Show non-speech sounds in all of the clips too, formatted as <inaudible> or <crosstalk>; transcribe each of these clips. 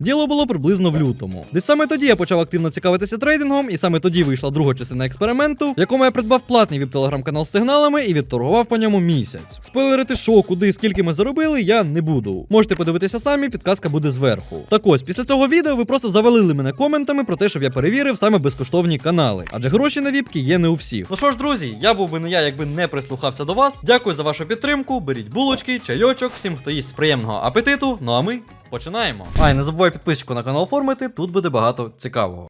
Діло було приблизно в лютому. Десь саме тоді я почав активно цікавитися трейдингом, і саме тоді вийшла друга частина експерименту, в якому я придбав платний віп телеграм-канал з сигналами і відторгував по ньому місяць. Спойлерити, що, куди, скільки ми заробили, я не буду. Можете подивитися самі, підказка буде зверху. Так ось, після цього відео ви просто завалили мене коментами про те, щоб я перевірив саме безкоштовні канали. Адже гроші на віпки є не у всіх. Ну що ж, друзі, я був би не я, якби не прислухався до вас. Дякую за вашу підтримку. Беріть булочки, чайочок, всім, хто їсть приємного апетиту. Ну а ми починаємо. А, і не забувай підписочку на канал оформити, тут буде багато цікавого.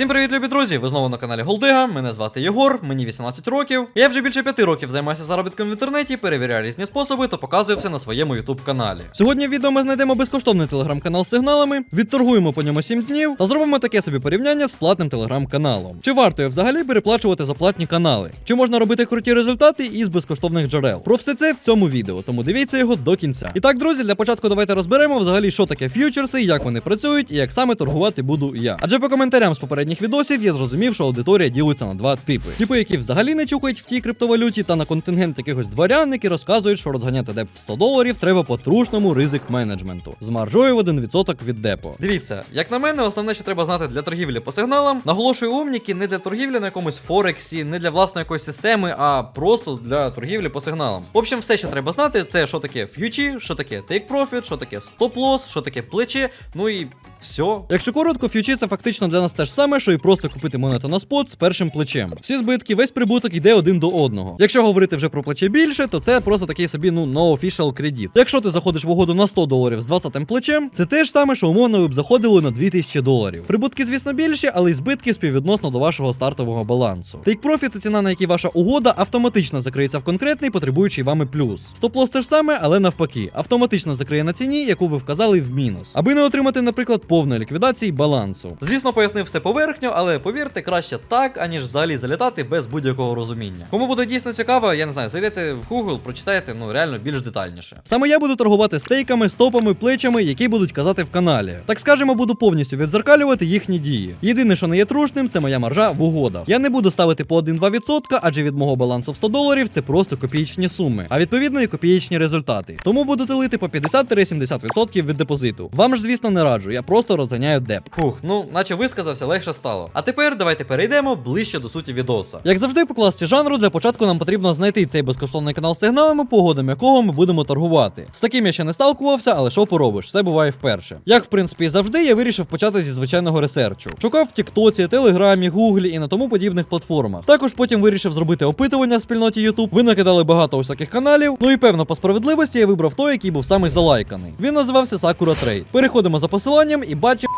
Всім привіт, любі друзі! Ви знову на каналі Голдига. Мене звати Єгор, мені 18 років. Я вже більше 5 років займаюся заробітком в інтернеті, перевіряю різні способи та показую все на своєму YouTube каналі. Сьогодні в відео ми знайдемо безкоштовний телеграм-канал з сигналами, відторгуємо по ньому 7 днів та зробимо таке собі порівняння з платним телеграм-каналом. Чи варто взагалі переплачувати за платні канали? Чи можна робити круті результати із безкоштовних джерел? Про все це в цьому відео, тому дивіться його до кінця. І так, друзі, для початку давайте розберемо взагалі, що таке ф'ючерси, як вони працюють і як саме торгувати буду я. Адже по коментарям з попередніх відосів я зрозумів, що аудиторія ділиться на два типи: типи, які взагалі не чухають в тій криптовалюті, та на контингент якихось дворян, які розказують, що розганяти деп в 100 доларів треба по трушному ризик менеджменту з маржою в 1% від депо. Дивіться, як на мене, основне, що треба знати для торгівлі по сигналам, наголошую умніки не для торгівлі на якомусь Форексі, не для власної якоїсь системи, а просто для торгівлі по сигналам. В общем, все, що треба знати, це що таке ф'ючі, що таке take profit, що таке стоп-лосс, що таке плече, ну і все. Якщо коротко, ф'ючі це фактично для нас те ж саме, що і просто купити монету на спот з першим плечем. Всі збитки, весь прибуток йде один до одного. Якщо говорити вже про плече більше, то це просто такий собі ну no official кредит. Якщо ти заходиш в угоду на 100 доларів з 20 плечем, це те ж саме, що умовно ви б заходили на 2000 доларів. Прибутки, звісно, більші, але й збитки співвідносно до вашого стартового балансу. Take Profit – це ціна, на якій ваша угода автоматично закриється в конкретний, потребуючий вами плюс. Стоп-лосс те ж саме, але навпаки, автоматично закриє на ціні, яку ви вказали в мінус, аби не отримати, наприклад, повної ліквідації балансу. Звісно, пояснив все поверхньо, але повірте, краще так, аніж взагалі залітати без будь-якого розуміння. Кому буде дійсно цікаво, я не знаю, зайдете в Google, прочитаєте ну реально більш детальніше. Саме я буду торгувати стейками, стопами, плечами, які будуть казати в каналі. Так скажемо, буду повністю відзеркалювати їхні дії. Єдине, що не є трушним, це моя маржа в угодах. Я не буду ставити по 1-2%, адже від мого балансу в 100 доларів це просто копієчні суми, а відповідно і копієчні результати. Тому буду тилити по 50-70% від депозиту. Вам ж, звісно, не раджу, я просто розганяю деп. Фух, ну наче висказався, легше стало. А тепер давайте перейдемо ближче до суті відоса. Як завжди, по класі жанру, для початку нам потрібно знайти цей безкоштовний канал з сигналами, погодом якого ми будемо торгувати. З таким я ще не сталкувався, але що поробиш, все буває вперше. Як в принципі і завжди, я вирішив почати зі звичайного ресерчу. Шукав в Тіктоці, Телеграмі, Гуглі і на тому подібних платформах. Також потім вирішив зробити опитування в спільноті YouTube. Ви накидали багато усяких каналів. Ну і певно, по справедливості я вибрав той, який був самий залайканий. Він називався Sakura Trade. Переходимо за посиланням і бачимо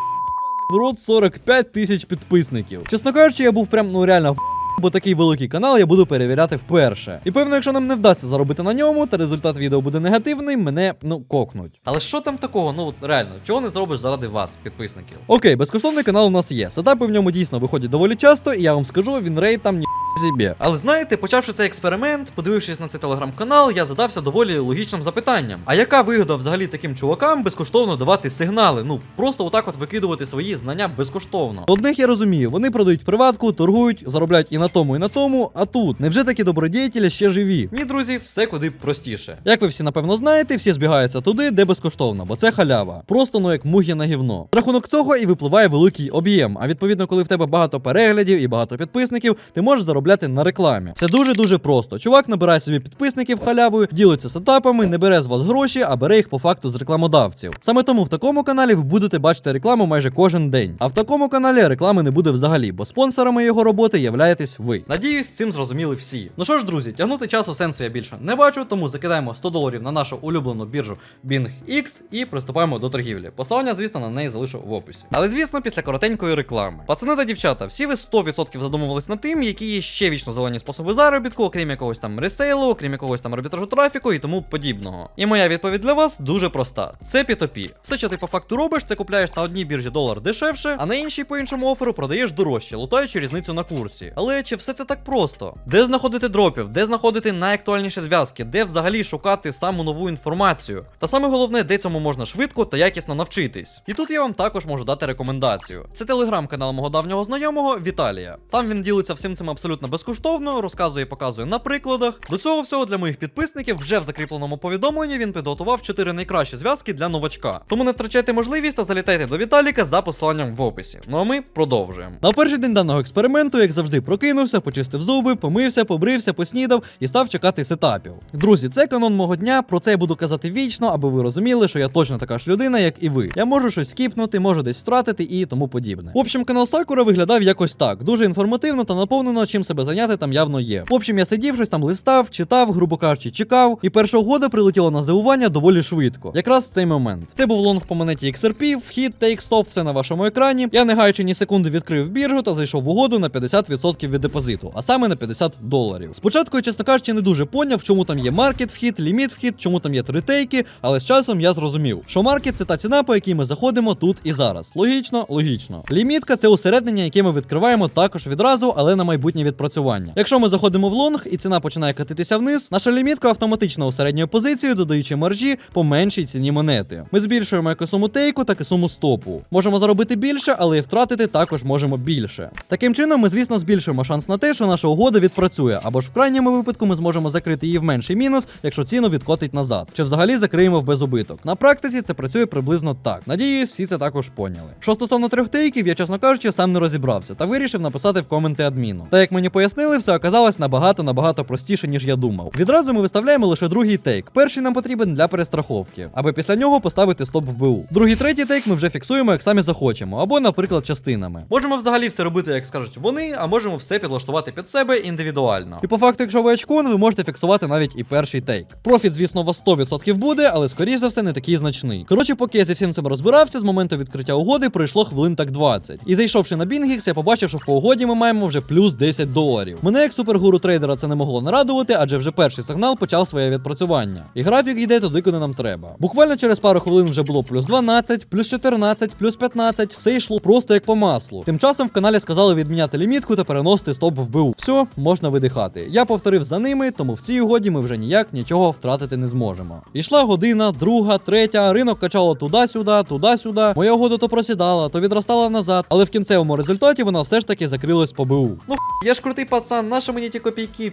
в рот 45 тисяч підписників. Чесно кажучи, я був прям ну реально в Бо такий великий канал я буду перевіряти вперше. І певно, якщо нам не вдасться заробити на ньому, та результат відео буде негативний, мене ну кокнуть. Але що там такого? Ну реально, чого не зробиш заради вас, підписників? Окей, безкоштовний канал у нас є. Сетапи в ньому дійсно виходять доволі часто, і я вам скажу, він рейд там ні. Зіб'є. Але знаєте, почавши цей експеримент, подивившись на цей телеграм-канал, я задався доволі логічним запитанням: а яка вигода взагалі таким чувакам безкоштовно давати сигнали? Ну просто отак от викидувати свої знання безкоштовно. Одних я розумію, вони продають приватку, торгують, заробляють і на тому, і на тому. А тут невже такі добродіятелі ще живі? Ні, друзі, все куди простіше. Як ви всі напевно знаєте, всі збігаються туди, де безкоштовно, бо це халява. Просто ну як мухи на гівно. Рахунок цього і випливає великий об'єм. А відповідно, коли в тебе багато переглядів і багато підписників, ти можеш заробляти на рекламі. Це дуже дуже просто. Чувак набирає собі підписників халявою, ділиться сетапами, не бере з вас гроші, а бере їх по факту з рекламодавців. Саме тому в такому каналі ви будете бачити рекламу майже кожен день. А в такому каналі реклами не буде взагалі, бо спонсорами його роботи являєтесь ви. Надіюсь, цим зрозуміли всі. Ну що ж, друзі, тягнути часу сенсу я більше не бачу, тому закидаємо 100 доларів на нашу улюблену біржу BingX і приступаємо до торгівлі. Посилання, звісно, на неї залишу в описі. Але звісно, після коротенької реклами. Пацани та дівчата, всі ви 100% задумувались над тим, які є ще вічно зелені способи заробітку, окрім якогось там ресейлу, окрім якогось там арбітражу трафіку і тому подібного. І моя відповідь для вас дуже проста: це P2P. Все, що ти по факту робиш, це купляєш на одній біржі долар дешевше, а на іншій по іншому оферу продаєш дорожче, лутаючи різницю на курсі. Але чи все це так просто? Де знаходити дропів, де знаходити найактуальніші зв'язки, де взагалі шукати саму нову інформацію? Та саме головне, де цьому можна швидко та якісно навчитись. І тут я вам також можу дати рекомендацію. Це телеграм-канал мого давнього знайомого Віталія. Там він ділиться всім цим абсолютно абсолютно безкоштовно, розказує і показує на прикладах. До цього всього для моїх підписників вже в закріпленому повідомленні він підготував 4 найкращі зв'язки для новачка. Тому не втрачайте можливість та залітайте до Віталіка за посиланням в описі. Ну а ми продовжуємо. На перший день даного експерименту, як завжди, прокинувся, почистив зуби, помився, побрився, поснідав і став чекати сетапів. Друзі, це канон мого дня. Про це я буду казати вічно, аби ви розуміли, що я точно така ж людина, як і ви. Я можу щось скіпнути, можу десь втратити і тому подібне. В общем, канал Сакура виглядав якось так: дуже інформативно та наповнено, чим себе зайняти там явно є. В общем, я сидів, щось там листав, читав, грубо кажучи, чекав, і перша угода прилетіла на здивування доволі швидко. Якраз в цей момент. Це був лонг по монеті XRP, вхід, тейк-стоп, все на вашому екрані. Я не гаючи ні секунди відкрив біржу та зайшов в угоду на 50% від депозиту, а саме на 50 доларів. Спочатку я, чесно кажучи, не дуже поняв, чому там є маркет вхід, ліміт вхід, чому там є три тейки, але з часом я зрозумів, що маркет це та ціна, по якій ми заходимо тут і зараз. Логічно, логічно. Лімітка це усереднення, яке ми відкриваємо також відразу, але на майбутнє відпрацювання. Якщо ми заходимо в лонг і ціна починає катитися вниз, наша лімітка автоматично усереднює позицію, додаючи маржі по меншій ціні монети. Ми збільшуємо як і суму тейку, так і суму стопу. Можемо заробити більше, але і втратити також можемо більше. Таким чином, ми, звісно, збільшуємо шанс на те, що наша угода відпрацює, або ж в крайньому випадку ми зможемо закрити її в менший мінус, якщо ціну відкотить назад, чи взагалі закриємо в безубиток. На практиці це працює приблизно так. Надіюсь, всі це також поняли. Що стосовно трьох тейків, я чесно кажучи, сам не розібрався та вирішив написати в коменти адміну. Та як мені пояснили, все оказалось набагато набагато простіше, ніж я думав. Відразу ми виставляємо лише другий тейк. Перший нам потрібен для перестраховки, аби після нього поставити стоп в БУ. Другий, третій тейк ми вже фіксуємо, як самі захочемо, або, наприклад, частинами. Можемо взагалі все робити, як скажуть вони, а можемо все підлаштувати під себе індивідуально. І по факту, якщо ви очкун, ви можете фіксувати навіть і перший тейк. Профіт, звісно, у вас 100% буде, але скоріш за все не такий значний. Коротше, поки я зі всім цим розбирався, з моменту відкриття угоди пройшло хвилин так 20. І зайшовши на BingX, я побачив, що по угоді ми маємо вже плюс 10 доларів. Мене як супергуру трейдера це не могло нарадувати, адже вже перший сигнал почав своє відпрацювання. І графік йде туди, куди нам треба. Буквально через пару хвилин вже було плюс 12, плюс 14, плюс 15, все йшло просто як по маслу. Тим часом в каналі сказали відміняти лімітку та переносити стоп в БУ. Все, можна видихати. Я повторив за ними, тому в цій угоді ми вже ніяк нічого втратити не зможемо. Ішла година, друга, третя, ринок качало туди-сюди, туди-сюди. Моя угода то просідала, то відростала назад, але в кінцевому результаті вона все ж таки закрилась по БУ. Ну я ж крутий пацан, наша мені ті копійки?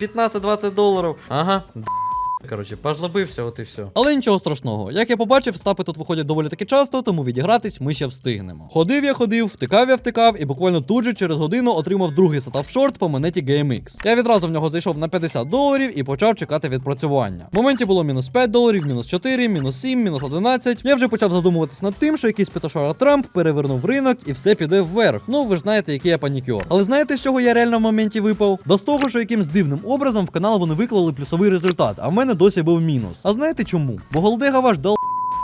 15-20 доларів. Ага. Коротше, пожлобився, от і все. Але нічого страшного. Як я побачив, стапи тут виходять доволі таки часто, тому відігратись ми ще встигнемо. Ходив я ходив, втикав я втикав, і буквально тут же через годину отримав другий сетап шорт по монеті GameX. Я відразу в нього зайшов на 50 доларів і почав чекати відпрацювання. В моменті було мінус 5 доларів, мінус 4, мінус 7, мінус 11. Я вже почав задумуватись над тим, що якийсь петошара Трамп перевернув ринок і все піде вверх. Ну ви ж знаєте, який я панікер. Але знаєте, з чого я реально в моменті випав? До з того, що якимсь дивним образом в канал вони виклали плюсовий результат, а в мене досі був мінус. А знаєте чому? Бо голдега ваш дал.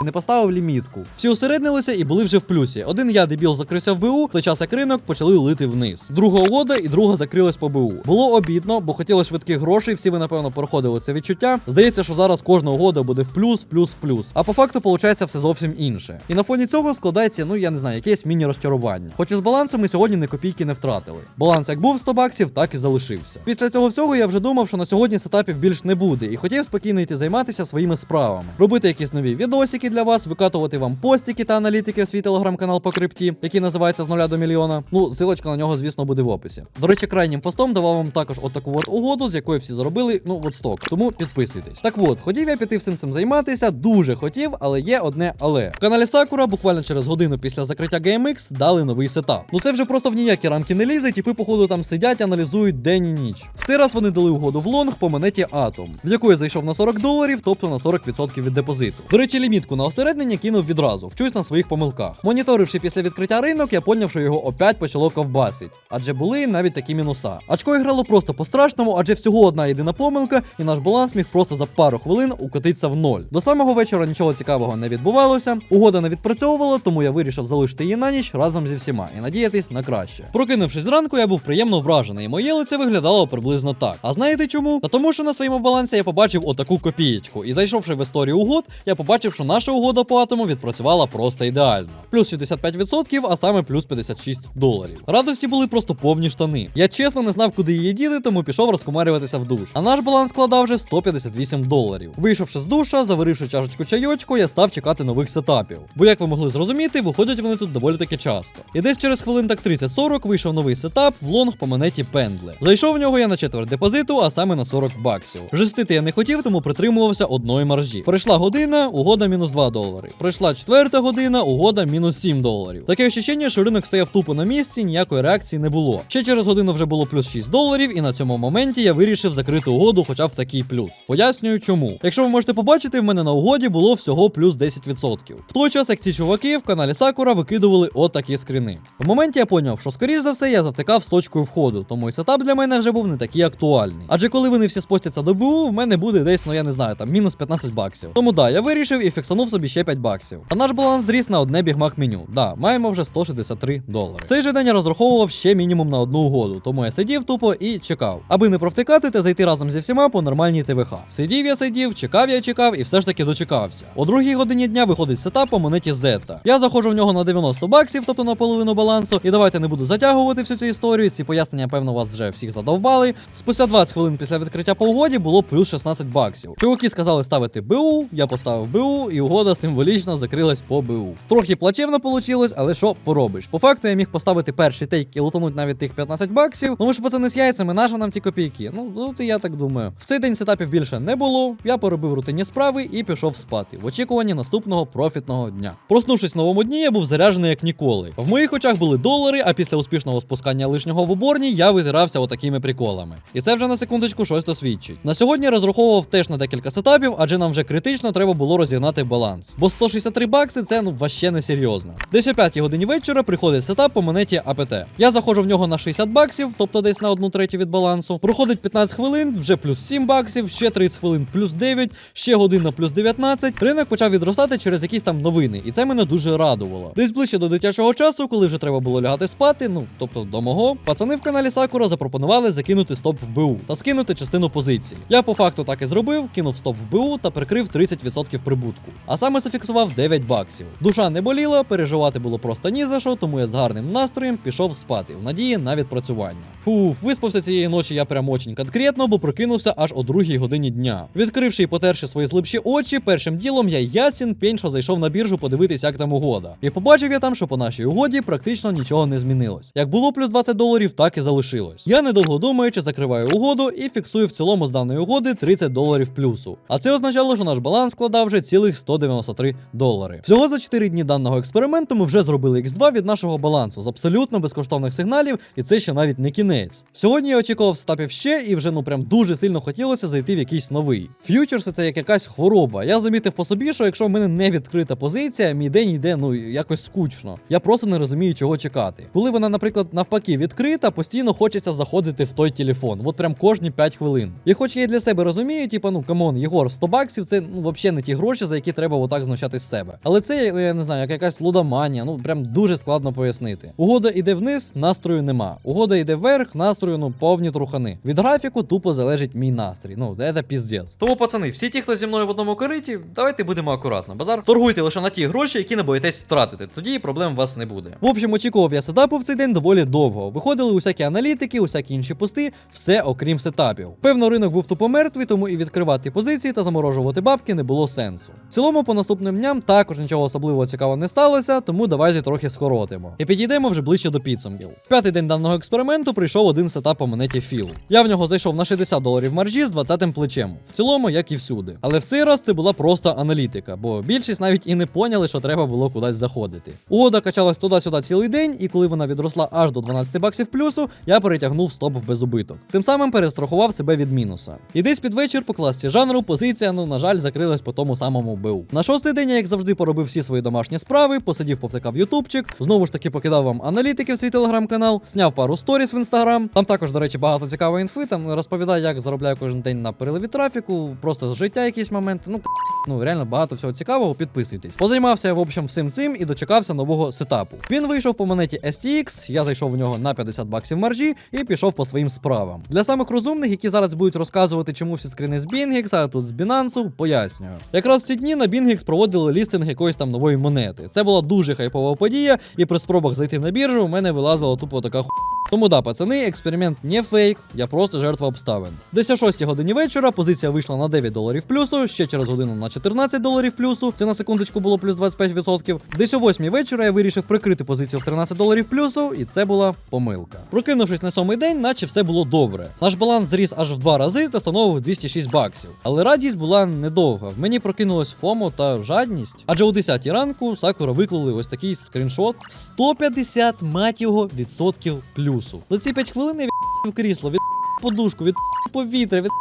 Не поставив лімітку. Всі усереднилися і були вже в плюсі. Один я дебіл закрився в БУ, в той час як ринок почали лити вниз. Друга угода і друга закрилась по БУ. Було обідно, бо хотіли швидких грошей. Всі ви напевно проходили це відчуття. Здається, що зараз кожна угода буде в плюс, плюс, плюс. А по факту виходить все зовсім інше. І на фоні цього складається, ну я не знаю, якесь міні-розчарування. Хоч з балансу ми сьогодні не копійки не втратили. Баланс як був 100 баксів, так і залишився. Після цього всього я вже думав, що на сьогодні сетапів більш не буде, і хотів спокійно йти займатися своїми справами, робити якісь нові відосики для вас, викатувати вам постіки та аналітики в свій телеграм-канал по крипті, який називається з нуля до мільйона. Ну, силочка на нього, звісно, буде в описі. До речі, крайнім постом давав вам також отаку от угоду, з якої всі заробили, ну от сток. Тому підписуйтесь. Так от, хотів я піти всім цим займатися, дуже хотів, але є одне але. В каналі Сакура буквально через годину після закриття GameX дали новий сетап. Ну це вже просто в ніякі рамки не лізе, типи, походу, там сидять, аналізують день і ніч. В цей раз вони дали угоду в лонг по монеті Atom, в яку я зайшов на 40 доларів, тобто на 40% від депозиту. До речі, лімітку на осереднення кинув відразу, вчусь на своїх помилках. Моніторивши після відкриття ринок, я поняв, що його опять почало ковбасить. Адже були навіть такі мінуса. Очко грало просто по-страшному, адже всього одна єдина помилка, і наш баланс міг просто за пару хвилин укотитися в ноль. До самого вечора нічого цікавого не відбувалося. Угода не відпрацьовувала, тому я вирішив залишити її на ніч разом зі всіма і надіятись на краще. Прокинувшись зранку, я був приємно вражений, і моє лице виглядало приблизно так. А знаєте чому? Та тому, що на своєму балансі я побачив отаку копієчку. І зайшовши в історію угод, я побачив, що наш наша угода по атому відпрацювала просто ідеально. Плюс 65%, а саме плюс 56 доларів. Радості були просто повні штани. Я чесно не знав, куди її діти, тому пішов розкумарюватися в душ. А наш баланс складав вже 158 доларів. Вийшовши з душа, заваривши чашечку чайочку, я став чекати нових сетапів. Бо, як ви могли зрозуміти, виходять вони тут доволі таки часто. І десь через хвилин так 30-40 вийшов новий сетап в лонг по монеті Пендле. Зайшов в нього я на четверть депозиту, а саме на 40 баксів. Жестити я не хотів, тому притримувався одної маржі. Пройшла година, угода мінус 2 долари. Пройшла четверта година, угода мінус 7 доларів. Таке ощущення, що ринок стояв тупо на місці, ніякої реакції не було. Ще через годину вже було плюс 6 доларів, і на цьому моменті я вирішив закрити угоду хоча в такий плюс. Пояснюю чому. Якщо ви можете побачити, в мене на угоді було всього плюс 10%. В той час, як ці чуваки в каналі Сакура викидували отакі скріни. В моменті я поняв, що скоріш за все я завтикав з точкою входу, тому і сетап для мене вже був не такий актуальний. Адже коли вони всі спостяться до БУ, в мене буде десь, ну я не знаю, там мінус 15 баксів. Тому да, я вирішив і фіксанув собі ще 5 баксів. А наш баланс зріс на одне бігмак меню. Да, маємо вже 163 долари. Цей же день я розраховував ще мінімум на одну угоду, тому я сидів тупо і чекав. Аби не провтикати та зайти разом зі всіма по нормальній ТВХ. Сидів я сидів, чекав я чекав і все ж таки дочекався. О другій годині дня виходить сетап по монеті Zeta. Я заходжу в нього на 90 баксів, тобто на половину балансу. І давайте не буду затягувати всю цю історію. Ці пояснення, певно, вас вже всіх задовбали. Спустя 20 хвилин після відкриття по угоді було плюс 16 баксів. Чуваки сказали ставити БУ, я поставив БУ, і угода символічно закрилась по БУ. Трохи плачевно получилось, але що поробиш? По факту я міг поставити перший тейк і лутануть навіть тих 15 баксів. Ну ми ж пацани з яйцями, наша нам ті копійки. Ну, і я так думаю. В цей день сетапів більше не було. Я поробив рутинні справи і пішов спати в очікуванні наступного профітного дня. Проснувшись в новому дні, я був заряджений як ніколи. В моїх очах були долари, а після успішного спускання лишнього в уборні я витирався отакими приколами. І це вже на секундочку щось досвідчить. На сьогодні розраховував теж на декілька сетапів, адже нам вже критично треба було розігнати баланс. Бо 163 бакси це ну ваще не серйозно. Десь о 5 годині вечора приходить сетап по монеті АПТ. Я заходжу в нього на 60 баксів, тобто десь на одну третю від балансу. Проходить 15 хвилин, вже плюс 7 баксів, ще 30 хвилин плюс 9, ще година плюс 19. Ринок почав відростати через якісь там новини, і це мене дуже радувало. Десь ближче до дитячого часу, коли вже треба було лягати спати, ну тобто до мого, пацани в каналі Сакура запропонували закинути стоп в БУ та скинути частину позицій. Я по факту так і зробив, кинув стоп в БУ та прикрив 30% прибутку. А саме зафіксував 9 баксів. Душа не боліла, переживати було просто ні за що, тому я з гарним настроєм пішов спати в надії на відпрацювання. Фух, виспався цієї ночі я прям очень конкретно, бо прокинувся аж о другій годині дня. Відкривши і потерши свої злипші очі, першим ділом я ясін пень, що зайшов на біржу подивитись, як там угода. І побачив я там, що по нашій угоді практично нічого не змінилось. Як було плюс 20 доларів, так і залишилось. Я недовго думаючи, закриваю угоду і фіксую в цілому з даної угоди 30 доларів плюсу. А це означало, що наш баланс складав вже цілих 193 долари. Всього за 4 дні даного експерименту ми вже зробили X2 від нашого балансу з абсолютно безкоштовних сигналів, і це ще навіть не кінець. Сьогодні я очікував стапів ще, і вже ну прям дуже сильно хотілося зайти в якийсь новий. Ф'ючерси це як якась хвороба. Я замітив по собі, що якщо в мене не відкрита позиція, мій день йде ну якось скучно. Я просто не розумію, чого чекати. Коли вона, наприклад, навпаки відкрита, постійно хочеться заходити в той телефон. От прям кожні 5 хвилин. І хоч я і для себе розумію, типа, ну камон, Єгор, 100 баксів це ну взагалі не ті гроші, за які треба отак знущати з себе. Але це я не знаю, як якась лудоманія, ну прям дуже складно пояснити. Угода іде вниз, настрою нема. Угода йде вверх, настрою ну повні трухани. Від графіку тупо залежить мій настрій. Ну, це піздець. Тому, пацани, всі ті, хто зі мною в одному кориті, давайте будемо акуратно. Базар торгуйте лише на ті гроші, які не боїтесь втратити. Тоді проблем у вас не буде. В общем, очікував я сетапу в цей день доволі довго. Виходили усякі аналітики, усякі інші пости, все окрім сетапів. Певно, ринок був тупо мертвий, тому і відкривати позиції та заморожувати бабки не було сенсу. Цілому, по наступним дням також нічого особливого цікавого не сталося, тому давайте трохи скоротимо. І підійдемо вже ближче до підсумків. В п'ятий день даного експерименту прийшов один сетап по монеті Філ. Я в нього зайшов на 60 доларів маржі з 20 плечем. В цілому, як і всюди. Але в цей раз це була просто аналітика, бо більшість навіть і не поняли, що треба було кудись заходити. Угода качалась туди-сюди цілий день, і коли вона відросла аж до 12 баксів плюсу, я перетягнув стоп в безубиток. Тим самим перестрахував себе від мінуса. І десь під вечір по класі жанру позиція, ну на жаль, закрилась по тому самому БУ. На шостий день я, як завжди, поробив всі свої домашні справи, посидів, повтикав ютубчик, знову ж таки покидав вам аналітики в свій телеграм-канал, сняв пару сторіс в інстаграм. Там також, до речі, багато цікавої інфи. Там розповідаю, як заробляю кожен день на переливі трафіку, просто з життя якісь моменти. Ну <laughs> Ну, реально багато всього цікавого, підписуйтесь. Позаймався в общем, всім цим і дочекався нового сетапу. Він вийшов по монеті STX, я зайшов в нього на 50 баксів маржі і пішов по своїм справам. Для самих розумних, які зараз будуть розказувати, чому всі скрини з BingX, а тут з Binance, пояснюю. Якраз ці дні на Бінгікс проводили лістинг якоїсь там нової монети. Це була дуже хайпова подія, і при спробах зайти на біржу у мене вилазила тупо така ху. Тому да, пацани, експеримент не фейк, я просто жертва обставин. Десь о 6 годині вечора позиція вийшла на 9 доларів плюсу, ще через годину на 14 доларів плюсу. Це на секундочку було плюс 25%. Десь о 8 вечора я вирішив прикрити позицію в 13 доларів плюсу, і це була помилка. Прокинувшись на сьомий день, наче все було добре. Наш баланс зріс аж в два рази та становив 206 баксів. Але радість була недовга. В мені прокинулось фомо та жадність. Адже о 10 ранку Сакура виклали ось такий скріншот: 150 мать його відсотків плюсу. За ці 5 хвилин я від крісло, від подушку, від повітря, від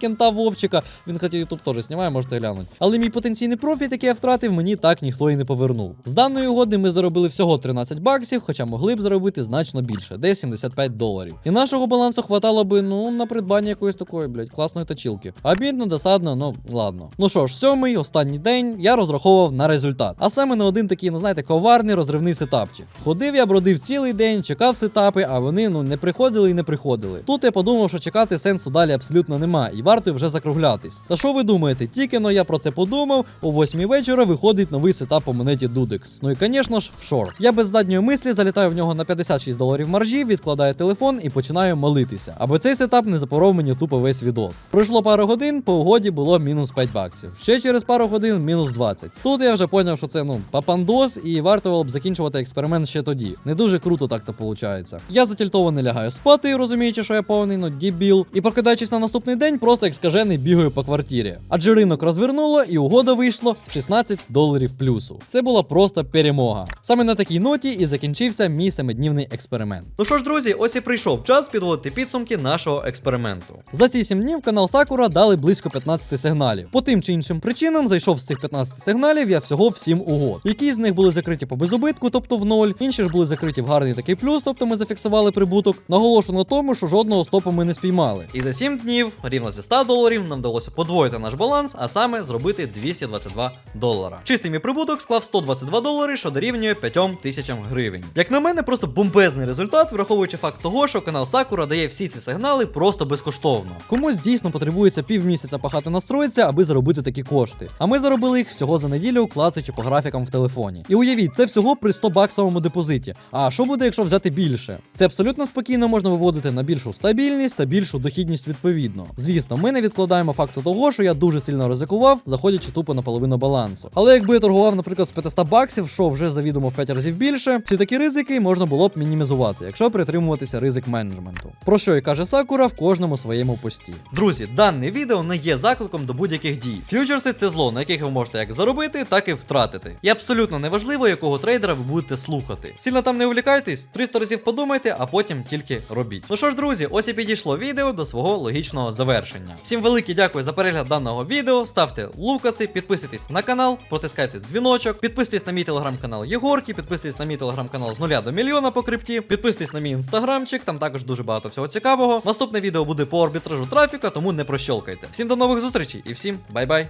кента Вовчика. Він хоча Ютуб теж знімає, можете глянути. Але мій потенційний профіт, який я втратив, мені так ніхто і не повернув. З даної угоди ми заробили всього 13 баксів, хоча могли б заробити значно більше, десь 75 доларів. І нашого балансу хватало би, ну, на придбання якоїсь такої, блядь, класної точілки. Обідно, досадно, ну ладно. Ну що ж, сьомий, останній день я розраховував на результат. А саме на один такий, ну знаєте, коварний розривний сетапчик. Ходив я, бродив цілий день, чекав сетапи, а вони ну не приходили і не приходили. Тут я подумав, що чекати сенсу далі абсолютно і варто вже закруглятись. Та що ви думаєте? Тільки но я про це подумав, о 8 вечора виходить новий сетап по монеті Dudex. Ну і звісно ж, в шорт. Я без задньої мислі залітаю в нього на 56 доларів маржі, відкладаю телефон і починаю молитися. Аби цей сетап не запоров мені тупо весь відос. Пройшло пару годин, по угоді було мінус 5 баксів. Ще через пару годин мінус 20. Тут я вже поняв, що це ну папандос, і варто було б закінчувати експеримент ще тоді. Не дуже круто так то виходить. Я затільтований лягаю спати, розуміючи, що я повний, ну дібіл. І прокидаючись на наступний день, просто як скажений бігаю по квартирі. Адже ринок розвернуло, і угода вийшло в 16 доларів плюсу. Це була просто перемога. Саме на такій ноті і закінчився мій семиднівний експеримент. Ну що ж, друзі, ось і прийшов час підводити підсумки нашого експерименту. За ці 7 днів канал Сакура дали близько 15 сигналів. По тим чи іншим причинам зайшов з цих 15 сигналів я всього в 7 угод. Які з них були закриті по безубитку, тобто в ноль, інші ж були закриті в гарний такий плюс, тобто ми зафіксували прибуток. Наголошу на тому, що жодного стопу ми не спіймали. І за 7 днів, рівно зі 100 доларів, нам вдалося подвоїти наш баланс, а саме зробити 222 долара. Чистий мій прибуток склав 122 долари, що дорівнює 5 тисячам гривень. Як на мене, просто бомбезний результат, враховуючи факт того, що канал Сакура дає всі ці сигнали просто безкоштовно. Комусь дійсно потребується півмісяця пахати настроїться, аби заробити такі кошти. А ми заробили їх всього за неділю, клацаючи по графікам в телефоні. І уявіть, це всього при 100 баксовому депозиті. А що буде, якщо взяти більше? Це абсолютно спокійно можна виводити на більшу стабільність та більшу дохідність відповідно. Звісно, ми не відкладаємо факту того, що я дуже сильно ризикував, заходячи тупо на половину балансу. Але якби я торгував, наприклад, з 500 баксів, що вже завідомо в 5 разів більше, всі такі ризики можна було б мінімізувати, якщо притримуватися ризик менеджменту. Про що і каже Сакура в кожному своєму пості. Друзі, дане відео не є закликом до будь-яких дій. Фьючерси це зло, на яких ви можете як заробити, так і втратити. І абсолютно неважливо, якого трейдера ви будете слухати. Сильно там не увлікайтесь, 300 разів подумайте, а потім тільки робіть. Ну що ж, друзі, ось і підійшло відео до свого логічного завершення. Всім велике дякую за перегляд даного відео. Ставте лукаси, підписуйтесь на канал, протискайте дзвіночок, підписуйтесь на мій телеграм-канал Єгорки, підписуйтесь на мій телеграм-канал з нуля до мільйона по крипті, підписуйтесь на мій інстаграмчик, там також дуже багато всього цікавого. Наступне відео буде по арбітражу трафіка, тому не прощолкайте. Всім до нових зустрічей і всім бай-бай.